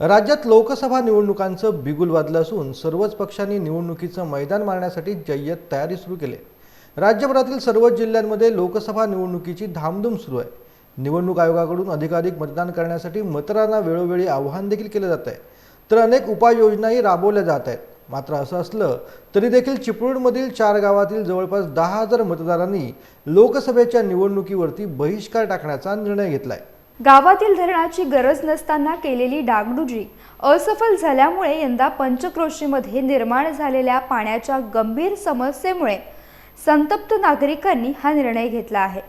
राज्यात लोकसभा निवडणुकांचं बिगुल वाजलं असून सर्वच पक्षांनी निवडणुकीचं मैदान मारण्यासाठी जय्यत तयारी सुरू केली राज्यभरातील सर्वच जिल्ह्यांमध्ये लोकसभा निवडणुकीची धामधूम सुरू आहे. निवडणूक आयोगाकडून अधिकाधिक मतदान करण्यासाठी मतदारांना वेळोवेळी आव्हान देखील केलं जात आहे. तर अनेक उपाययोजनाही राबवल्या जात आहेत. मात्र असं असलं तरी देखील चिपळूणमधील चार गावातील जवळपास दहा हजार मतदारांनी लोकसभेच्या निवडणुकीवरती बहिष्कार टाकण्याचा निर्णय घेतला आहे गावातील धरणाची गरज नसताना केलेली डागडुजी असफल झाल्यामुळे यंदा पंचक्रोशीमध्ये निर्माण झालेल्या पाण्याच्या गंभीर समस्येमुळे संतप्त नागरिकांनी हा निर्णय घेतला आहे.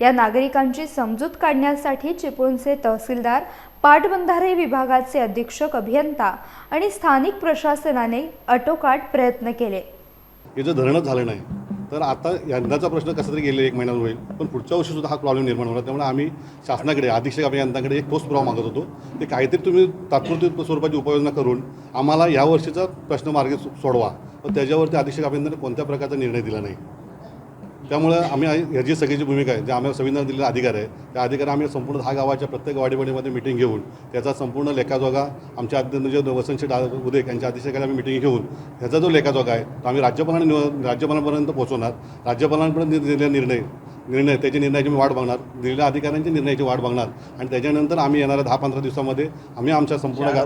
या नागरिकांची समजूत काढण्यासाठी चिपळूणचे तहसीलदार पाटबंधारे विभागाचे अधीक्षक अभियंता आणि स्थानिक प्रशासनाने अटोकाट प्रयत्न केले. याचं धरणं झालं नाही तर आता यंदाचा प्रश्न कसा तरी गेले एक महिन्यावर होईल पण पुढच्या वर्षी सुद्धा हा प्रॉब्लेम निर्माण होणार. त्यामुळे आम्ही शासनाकडे अधीक्षक अभियंत्यांकडे एक ठोस पुरावा मागत होतो. ते काहीतरी तुम्ही तात्पुरती स्वरूपाची उपाययोजना करून आम्हाला या वर्षीचा प्रश्न मार्गी सोडवा. पण त्याच्यावरती अधीक्षक अभियंत्याने कोणत्या प्रकारचा निर्णय दिला नाही. त्यामुळं आम्ही ह्याची सगळी भूमिका आहे जे आम्हाला संविधान दिलेला अधिकार आहे त्या अधिकार आम्ही संपूर्ण दहा गावाच्या प्रत्येक वाडीवाडीमध्ये मिटिंग घेऊन त्याचा संपूर्ण लेखाजोगा आमच्या अध्यक्ष म्हणजे वसंत शेठ उदय यांच्या अधीक्षकाला आम्ही मिटिंग घेऊन ह्याचा जो लेखाजोगा आहे तो आम्ही राज्यपालांना निव- राज्यपालांपर्यंत पोहोचवणार. राज्यपालांपर्यंत दिलेला निर्णय निर्णय त्याची निर्णयाची मी वाट बघणार. दिलेल्या अधिकाऱ्यांची निर्णयाची वाट बघणार. आणि त्याच्यानंतर आम्ही येणाऱ्या दहा पंधरा दिवसामध्ये आम्ही आमच्या संपूर्ण गा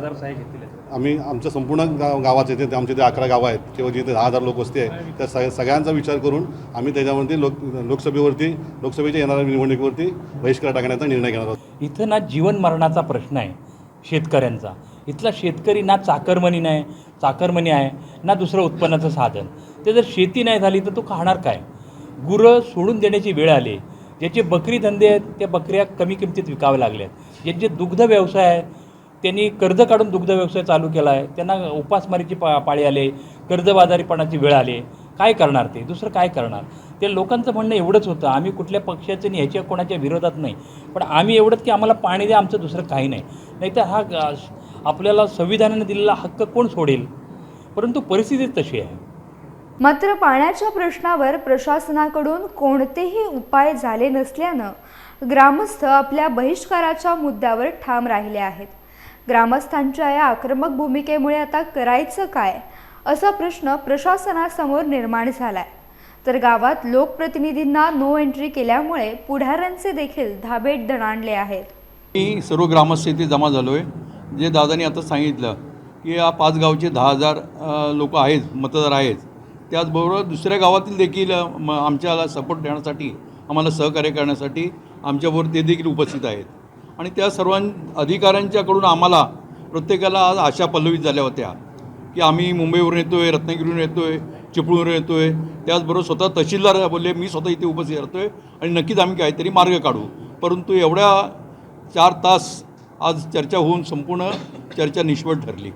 आम्ही आमच्या संपूर्ण गाव गावाचे ते आमचे जे अकरा गावं आहेत किंवा जिथे दहा हजार लोक वस्ती आहे त्या सग सगळ्यांचा विचार करून आम्ही त्याच्यावरती लोक लोकसभेवरती लोकसभेच्या येणाऱ्या निवडणुकीवरती बहिष्कार टाकण्याचा निर्णय घेणार आहोत. इथं ना जीवन मरणाचा प्रश्न आहे शेतकऱ्यांचा. इथला शेतकरी ना चाकरमणी नाही चाकरमणी आहे ना दुसरं उत्पन्नाचं साधन. ते जर शेती नाही झाली तर तो खाणार काय? गुरं सोडून देण्याची वेळ आली. ज्याचे बकरी धंदे आहेत त्या बकऱ्या कमी किमतीत विकाव्या लागल्यात. ज्यांचे दुग्ध व्यवसाय आहे त्यांनी कर्ज काढून दुग्ध व्यवसाय चालू केला आहे त्यांना उपासमारीची पा पाळी आले. कर्जबाजारीपणाची वेळ आली. काय करणार ते? दुसरं काय करणार? ते लोकांचं म्हणणं एवढंच होतं. आम्ही कुठल्या पक्षाचं नाही ह्याच्या कोणाच्या विरोधात नाही. पण आम्ही एवढंच की आम्हाला पाणी द्या आमचं दुसरं काही नाही. नाहीतर हा आपल्याला संविधानाने दिलेला हक्क कोण सोडेल? परंतु परिस्थिती तशी आहे. मात्र पाण्याच्या प्रश्नावर प्रशासनाकडून कोणतेही उपाय झाले नसल्यानं ग्रामस्थ आपल्या बहिष्काराच्या मुद्द्यावर ठाम राहिले आहेत. ग्रामस्थांच्या या आक्रमक भूमिकेमुळे आता करायचं काय असा प्रश्न प्रशासनासमोर निर्माण झालाय. तर गावात लोकप्रतिनिधींना नो एंट्री केल्यामुळे पुढाऱ्यांचे देखील धाबेट दणाणले आहेत. मी सर्व ग्रामस्थ इथे जमा झालो आहे जे दादानी आता सांगितलं की या पाच गावचे दहा हजार लोक आहेत मतदार आहेत. त्याचबरोबर दुसऱ्या गावातील देखील म आमच्याला सपोर्ट देण्यासाठी आम्हाला सहकार्य करण्यासाठी आमच्याबरोबर ते देखील उपस्थित आहेत. आणि त्या सर्वां अधिकाऱ्यांच्याकडून आम्हाला प्रत्येकाला आज आशा पल्लवित झाल्या होत्या की आम्ही मुंबईवरून येतो आहे रत्नागिरीवरून येतो आहे चिपळूणवरून येतो आहे त्याचबरोबर स्वतः तहसीलदार बोलले मी स्वतः इथे उपस्थित राहतो आहे आणि नक्कीच आम्ही काहीतरी मार्ग काढू. परंतु एवढ्या चार तास आज चर्चा होऊन संपूर्ण चर्चा निष्फळ ठरली.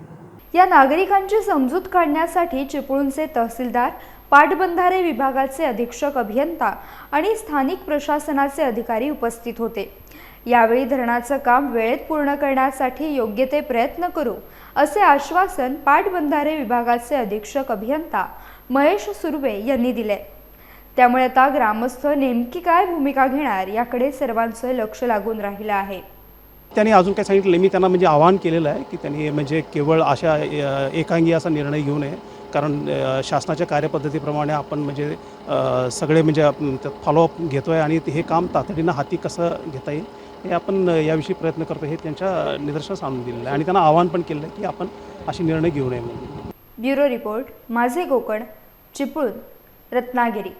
या नागरिकांची समजूत काढण्यासाठी चिपळूणचे तहसीलदार पाटबंधारे विभागाचे अधीक्षक अभियंता आणि स्थानिक प्रशासनाचे अधिकारी उपस्थित होते. यावेळी धरणाचं काम वेळेत पूर्ण करण्यासाठी योग्य ते प्रयत्न करू असे आश्वासन पाटबंधारे विभागाचे अधीक्षक अभियंता महेश सुर्वे यांनी दिले. त्यामुळे आता ग्रामस्थ नेमकी काय भूमिका घेणार याकडे सर्वांचं लक्ष लागून राहिलं आहे. त्यांनी अजून काय सांगितलं मी त्यांना म्हणजे आवाहन केलेलं आहे की त्यांनी म्हणजे केवळ अशा एकांगी असा निर्णय घेऊ नये. कारण शासनाच्या कार्यपद्धतीप्रमाणे आपण म्हणजे सगळे म्हणजे त्यात फॉलोअप घेतो आहे आणि हे काम तातडीनं हाती कसं घेता येईल हे आपण याविषयी प्रयत्न करतो हे त्यांच्या निदर्शनास आणून दिलेलं आहे. आणि त्यांना आवाहन पण केलेलं आहे की आपण असे निर्णय घेऊ नये म्हणून. ब्युरो रिपोर्ट माझे कोकण चिपळूण रत्नागिरी.